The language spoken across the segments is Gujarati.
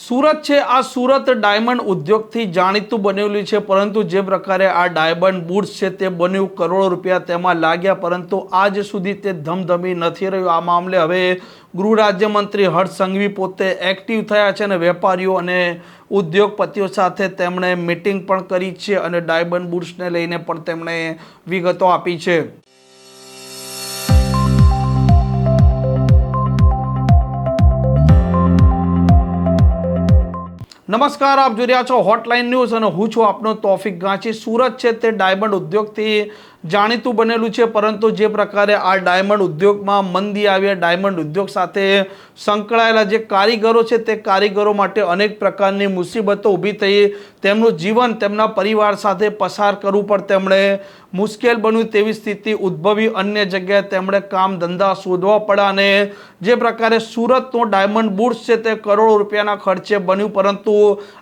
સુરત છે. આ સુરત ડાયમંડ ઉદ્યોગથી જાણીતું બનેલું છે, પરંતુ જે પ્રકારે આ ડાયમંડ બુટ્સ છે તે બન્યું કરોડો રૂપિયા તેમાં લાગ્યા, પરંતુ આજ સુધી તે ધમધમી નથી રહ્યું. આ મામલે હવે ગૃહ રાજ્યમંત્રી હર્ષ સંઘવી પોતે એક્ટિવ થયા છે અને વેપારીઓ અને ઉદ્યોગપતિઓ સાથે તેમણે મિટિંગ પણ કરી છે અને ડાયમંડ બુટ્સને લઈને પણ તેમણે વિગતો આપી છે. નમસ્કાર, આપ જોઈ રહ્યા છો હોટલાઇન ન્યૂઝ અને હું છું આપનો તોફિક ગાંચી સુરત છે તે ડાયમંડ ઉદ્યોગથી જાણીતું બનેલું છે, પરંતુ જે પ્રકારે આ ડાયમંડ ઉદ્યોગમાં મંદી આવી ડાયમંડ ઉદ્યોગ સાથે સંકળાયેલા જે કારીગરો છે, તે કારીગરો માટે અનેક પ્રકારની મુસીબતો ઊભી થઈ. તેમનું જીવન, તેમના પરિવાર સાથે પસાર કરવું પણ તેમણે મુશ્કેલ બન્યું. તેવી સ્થિતિ ઉદ્ભવી. અન્ય જગ્યાએ તેમણે કામ ધંધા શોધવા પડ્યા અને જે પ્રકારે સુરતનો ડાયમંડ બુટ્સ છે, તે કરોડો રૂપિયાના ખર્ચે બન્યું. પરંતુ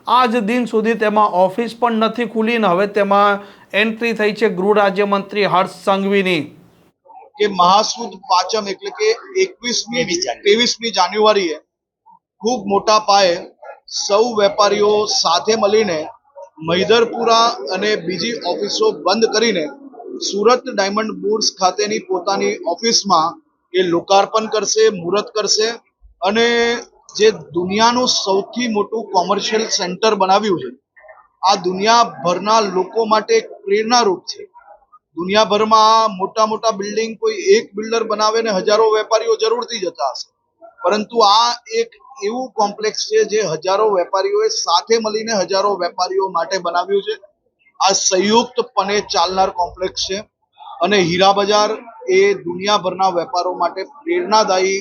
આજ દિન સુધી તેમાં ઓફિસ પણ નથી ખુલી ને હવે તેમાં એન્ટ્રી થઈ છે ગૃહ રાજ્યમંત્રી હર્ષ સંઘવીની. કે મહાસુદ પાંચમ એટલે કે એકવીસમી ત્રેવીસમી જાન્યુઆરીએ ખૂબ મોટા પાયે સૌ વેપારીઓ સાથે મળીને મૈદરપુરા અને બીજી ઓફિસો બંધ કરીને સુરત ડાયમંડ બુર્સ ખાતેની પોતાની ઓફિસમાં એ લોકાર્પણ કરશે મુહૂર્ત કરશે અને જે દુનિયાનું સૌથી મોટું કોમર્શિયલ સેન્ટર બનાવ્યું છે આ દુનિયાભરના લોકો માટે એક પ્રેરણારૂપ છે. દુનિયાભરમાં મોટા મોટા બિલ્ડિંગ કોઈ એક બિલ્ડર બનાવે ને હજારો વેપારીઓ જરૂરથી જતા હશે. પરંતુ આ એક એવું કોમ્પ્લેક્સ છે જે હજારો વેપારીઓએ સાથે મળીને હજારો વેપારીઓ માટે બનાવ્યું છે. આ સંયુક્તપણે ચાલનાર કોમ્પ્લેક્સ છે અને હીરા બજાર એ દુનિયાભરના વેપારો માટે પ્રેરણાદાયી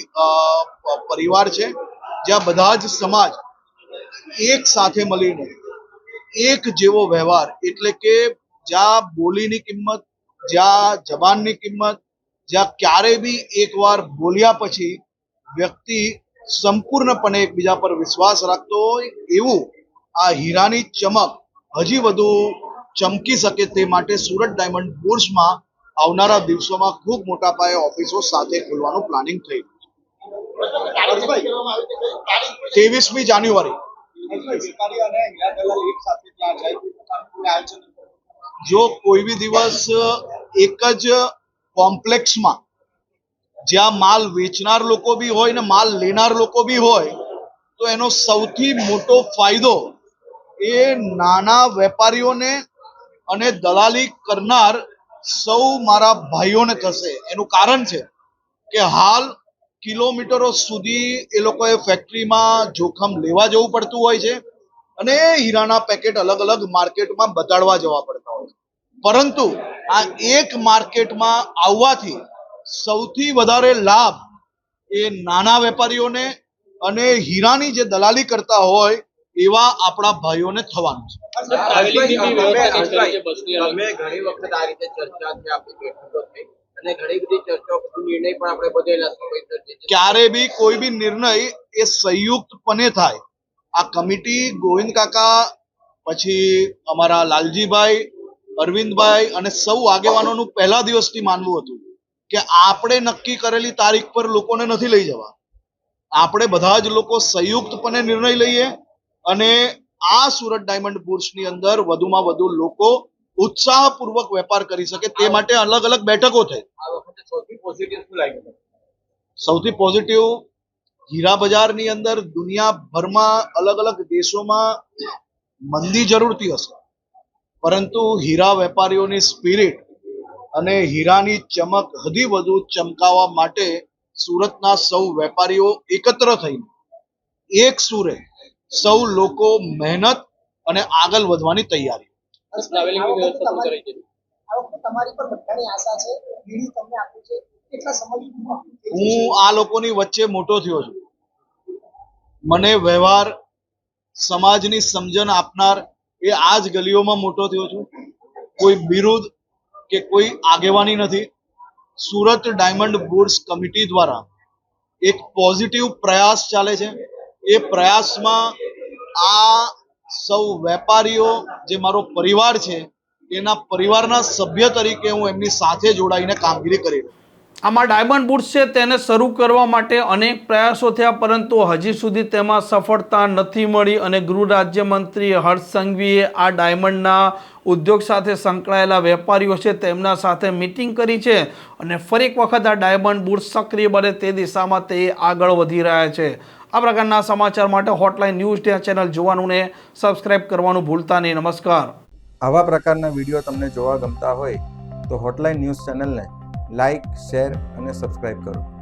પરિવાર છે. જ્યાં બધા જ સમાજ એક સાથે મળીને એક જેવો વ્યવહાર. એટલે કે જ્યાં બોલીની કિંમત જ્યાં જબાનની કિંમત જ્યાં ક્યારે બી એકવાર બોલ્યા પછી વ્યક્તિ સંપૂર્ણપણે એકબીજા પર વિશ્વાસ રાખતો હોય એવું આ હીરાની ચમક હજી વધુ ચમકી શકે તે માટે સુરત ડાયમંડ બુર્સમાં આવનારા દિવસોમાં ખૂબ મોટા પાયે ઓફિસો સાથે ખોલવાનું પ્લાનિંગ થયું છે? ત્રેવીસમી જાન્યુઆરી. જો કોઈ બી દિવસ એક જ કોમ્પ્લેક્સમાં જ્યાં માલ વેચનાર લોકો બી હોય ને માલ લેનાર લોકો બી હોય, તો એનો સૌથી મોટો ફાયદો એ નાના વેપારીઓને અને દલાલી કરનાર સૌ મારા ભાઈઓને થશે. એનું કારણ છે કે હાલ કિલોમીટરો સુધી એ લોકોએ ફેક્ટરીમાં જોખમ લેવા જવું પડતું હોય છે અને હીરાના પેકેટ અલગ અલગ માર્કેટમાં બતાડવા જવા પડતા હોય પરંતુ આ એક માર્કેટમાં આવવાથી સૌથી વધારે લાભ એ નાના વેપારીઓને અને હીરાની જે દલાલી કરતા હોય એવા આપણા ભાઈઓને થવાનું છે. ઘણી વખત આ રીતે ચર્ચા છે અને ઘણી બધી ચર્ચાઓ નિર્ણય પણ આપણે બધેલા સમયસર છે. ક્યારે બી કોઈ બી નિર્ણય એ સંયુક્તપણે થાય. આ કમિટી ગોવિંદ કાકા, પછી અમારા લાલજીભાઈ, અરવિંદભાઈ અને સૌ આગેવાનોનું પહેલા દિવસથી માનવું હતું કે આપણે નક્કી કરેલી તારીખ પર લોકોને નથી લઈ જવા. આપણે બધા જ લોકો સંયુક્તપણે નિર્ણય લઈએ અને આ સુરત ડાયમંડ બુર્સની અંદર વધુમાં વધુ લોકો ઉત્સાહપૂર્વક વેપાર કરી શકે તે માટે અલગ અલગ બેઠકો થઈ. સૌથી પોઝિટિવ હીરા બજારની અંદર દુનિયાભરમાં અલગ અલગ દેશોમાં મંદી જરૂરથી હશે. પરંતુ હીરા વેપારીઓની સ્પિરિટ અને હીરાની ચમક હજી વધુ ચમકાવવા માટે સુરતના સૌ વેપારીઓ એકત્ર થઈને એક સુરે સૌ લોકો મહેનત અને આગળ વધવાની તૈયારી. ટ્રાવેલિંગની વ્યવસ્થા પણ કરી છે. આ વખતે તમારી પર બધાની આશા છે બીડી તમને આપ્યું છે કેટલા સમય હું આ લોકોની વચ્ચે મોટો થયો છું. મને વ્યવહાર સમાજની સમજણ આપનાર એ આ જ ગલીઓમાં મોટો થયો છું. કોઈ બિરુદ કે કોઈ આગેવાની નથી. સુરત ડાયમંડ બોર્ડ્સ કમિટી દ્વારા એક પોઝિટિવ પ્રયાસ ચાલે છે. એ પ્રયાસમાં આ સૌ વેપારીઓ, જે મારો પરિવાર છે, એના પરિવારના સભ્ય તરીકે હું એમની સાથે જોડાઈને કામગીરી કરી રહ્યો આમાં ડાયમંડ બુટ્સ છે, તેને શરૂ કરવા માટે અનેક પ્રયાસો થયા, પરંતુ હજી સુધી તેમાં સફળતા નથી મળી અને ગૃહ રાજ્યમંત્રી હર્ષ સંઘવીએ આ ડાયમંડના ઉદ્યોગ સાથે સંકળાયેલા વેપારીઓ છે, તેમના સાથે મિટિંગ કરી છે અને ફરી એક વખત આ ડાયમંડ બુટ્સ સક્રિય બને તે દિશામાં તે આગળ વધી રહ્યા છે. આ પ્રકારના સમાચાર માટે હોટલાઇન ન્યૂઝ ચેનલ જોવાનું ને સબસ્ક્રાઇબ કરવાનું ભૂલતા નહીં. નમસ્કાર. આવા પ્રકારના વીડિયો તમને જોવા ગમતા હોય તો હોટલાઇન ન્યૂઝ ચેનલને લાઇક શેર અને સબસ્ક્રાઇબ કરો.